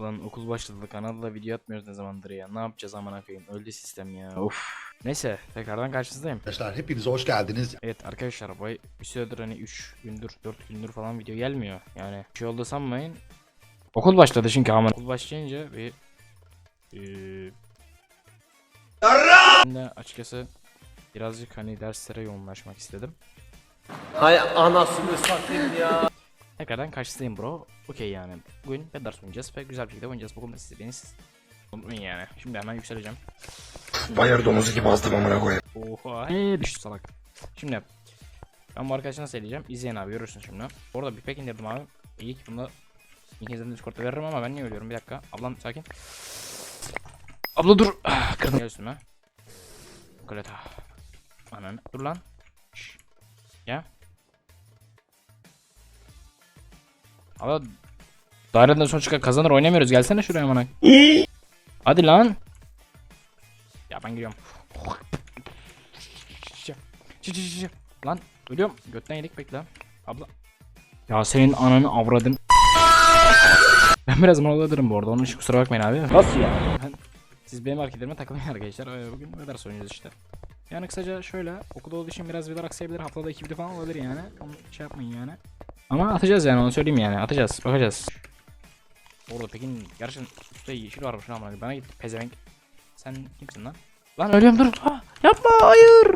Ulan okul başladı kanalda video atmıyoruz ne zamandır ya. Ne yapacağız aman koyayım. Öldü sistem ya. Of. Neyse tekrardan karşınızdayım. Arkadaşlar hepiniz hoş geldiniz. Evet arkadaşlar bu bir süredir hani 3 gündür 4 gündür falan video gelmiyor. Yani bir şey oldu sanmayın. Okul başladı çünkü aman. Okul başlayınca bir eee ben de açıkçası birazcık hani derslere yoğunlaşmak istedim. Hay anasını satayım ya. Tekrardan karşınızdayım bro. Okey yani. Bugün Bedars oynayacağız ve güzel bir şekilde oynayacağız. Bugün siz beni siz unutmayın yani. Şimdi hemen yükseleceğim. Bayır domuzu gibi azdım amına koyayım. Oha. Eee düştü salak. Şimdi ben bu arkadaşına söyleyeceğim. İzleyin abi görürsün şimdi. Orada bir pek indirdim abi. İyi ki bunu ikinizden Discord'da veririm ama ben niye ölüyorum bir dakika. Ablam sakin. Abla dur. Ah, Kırdım Gel üstüme. Koleta. Anan. Dur lan. Şş. Ya. Abla Daireden son çıkan kazanır oynamıyoruz. Gelsene şuraya bana. Hadi lan. Ya ben giriyorum. Lan ölüyorum. Götten yedik bekle. Abla. Ya senin ananı avradın. Ben biraz mola bu arada. Onun için kusura bakmayın abi. Nasıl ya? Ben, siz benim hareketlerime takılmayın arkadaşlar. Ee, Bugün ne ders oynuyoruz işte. Yani kısaca şöyle okulda olduğu için biraz videolar aksayabilir. Haftada iki video falan olabilir yani. Onu şey yapmayın yani. Ama atacağız yani onu söyleyeyim yani. Atacağız. Bakacağız. Orada Pekin gerçekten üstte yeşil varmış lan bana. Bana git pezevenk. Sen kimsin lan? Lan ölüyorum dur. Ha, yapma hayır.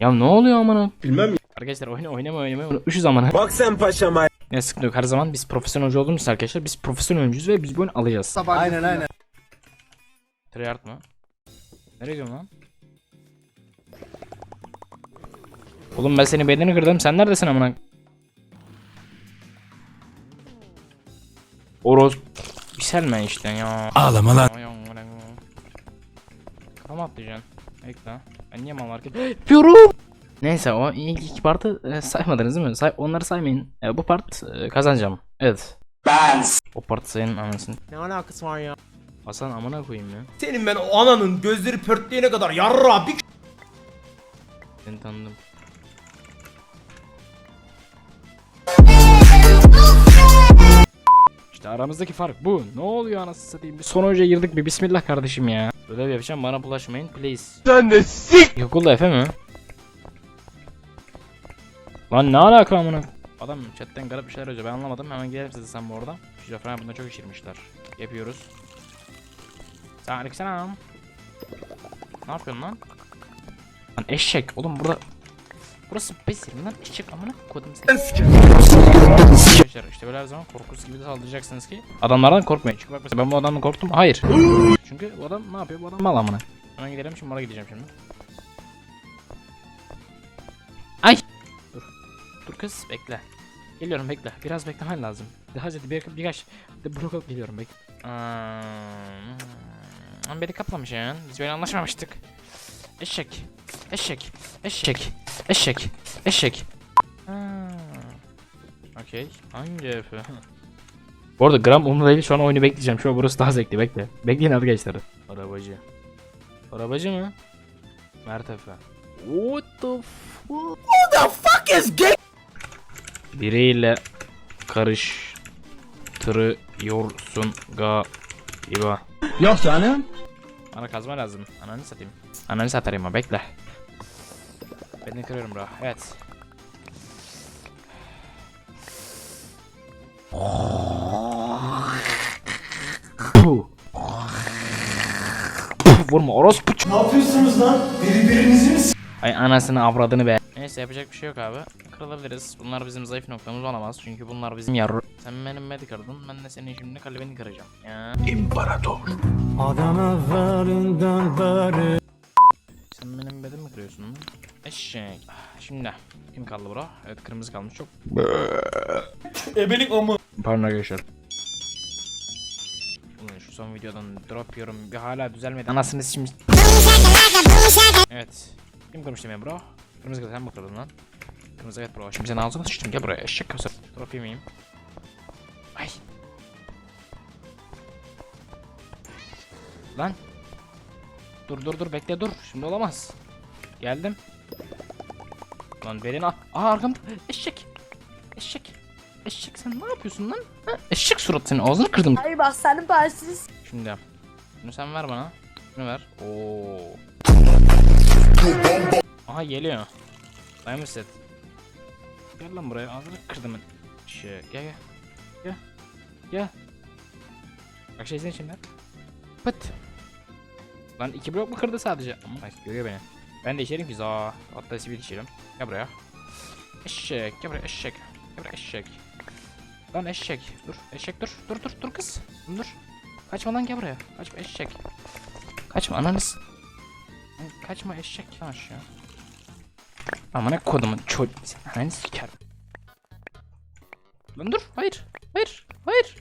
Ya ne oluyor amına? Bilmem. Arkadaşlar oyunu oynama oynamayı unutmuşuz amına. Bak sen paşama. Ne sıkıntı yok. Her zaman biz profesyonel oyuncu olduğumuz arkadaşlar biz profesyonel oyuncuyuz ve biz bu oyunu alacağız. Aynen aynen. Treyarch mı? Nereye gidiyorsun lan? Oğlum ben senin bedenini kırdım. Sen neredesin amına? Oroz. Yükselme işte ya. Ağlama lan. Kafama atlayacaksın. Bekle. Ben niye mal hareket yapıyorum? Neyse o ilk iki partı e, saymadınız değil mi? Say onları saymayın. E, bu part e, kazanacağım. Evet. Ben. O part sayın anasını. Ne alakası var ya? Hasan amına koyayım ya. Senin ben o ananın gözleri pörtleyene kadar yarra bir Seni tanıdım. Aramızdaki fark bu. Ne oluyor anasını satayım? Bir son hoca girdik bir bismillah kardeşim ya. Ödev yapacağım bana bulaşmayın please. Sen de sik. Okulda Efe mi? Lan ne alaka amına? Adam chatten garip bir şeyler yazıyor ben anlamadım hemen gidelim size sen bu arada. Şizofren bunda çok işirmişler. Yapıyoruz. Sen aleykümselam. Ne yapıyorsun lan? Lan eşek oğlum burada Burası bezir lan eşek amına kodum seni. Böyle her zaman korkusuz gibi de saldıracaksınız ki adamlardan korkmayın. Çünkü bak mesela ben bu adamdan korktum. Hayır. Çünkü bu adam ne yapıyor? Bu adam mal amına. Hemen gidelim şimdi oraya gideceğim şimdi. Ay. Dur. Dur kız bekle. Geliyorum bekle. Biraz beklemen lazım. Hadi bir, birkaç de blok alıp geliyorum bekle. Hmm, beni kaplamış ya. Biz böyle anlaşmamıştık. Eşek. Eşek. Eşek. Eşek. Eşek. Okey. Hangi Efe? Bu arada gram umurumda değil şu an oyunu bekleyeceğim. Şu an burası daha zevkli bekle. Bekleyin arkadaşlar. Arabacı. Arabacı mı? Mert Efe. What the fuck? Who the fuck is gay? Biriyle karıştırıyorsun galiba. Yok canım. Bana kazma lazım. Ananı satayım. Ananı satarım ha bekle. Beni kırıyorum bro. Evet. Vurma orospu. Ne yapıyorsunuz lan? Birbirinizi mi Ay anasını avradını be. Neyse yapacak bir şey yok abi. Kırılabiliriz. Bunlar bizim zayıf noktamız olamaz. Çünkü bunlar bizim yarı. Sen benim medi kırdın. Ben de senin şimdi kalbini kıracağım. Ya. İmparator. Adam evvelinden beri. Sen benim bedimi kırıyorsun. lan. Eşek. Ah, Şimdi kim kaldı bro? Evet kırmızı kalmış çok. Ebelik amı. Pardon arkadaşlar. Ulan şu son videodan drop yiyorum. Bir hala düzelmedi. Anasını şimdi. Evet. Kim kırmıştı beni bro? Kırmızı kız sen mi lan? Kırmızı evet bro. Şimdi sen ağzına sıçtım. Gel buraya eşek kasır. Drop yemeyeyim. Ay. Lan. Dur dur dur bekle dur. Şimdi olamaz. Geldim. Lan verin ah. Aa arkamda. Eşek. Eşek. Eşek sen ne yapıyorsun lan? Ha? Eşek surat senin ağzını kırdım. Ay bak senin başsız. Şimdi yap. Bunu sen ver bana. Şunu ver. Oo. Aha geliyor. Diamond set. Gel lan buraya ağzını kırdım ben. Şey, gel gel. Gel. Gel. Bak şey izle şimdi. Pıt. Lan iki blok mu kırdı sadece? Ama bak görüyor beni. Ben de içerim ki za. Hatta sivil içerim. Gel buraya. Eşek. Gel buraya eşek. Gel buraya eşek. Lan eşek. Dur. Eşek dur. Dur dur dur kız. Dur. Kaçma lan gel buraya. Kaçma eşek. Kaçma ananız. Kaçma eşek. Lan aşağı. Ama ne kodumun çocuk. Ananı siker. Lan dur. Hayır. Hayır. Hayır.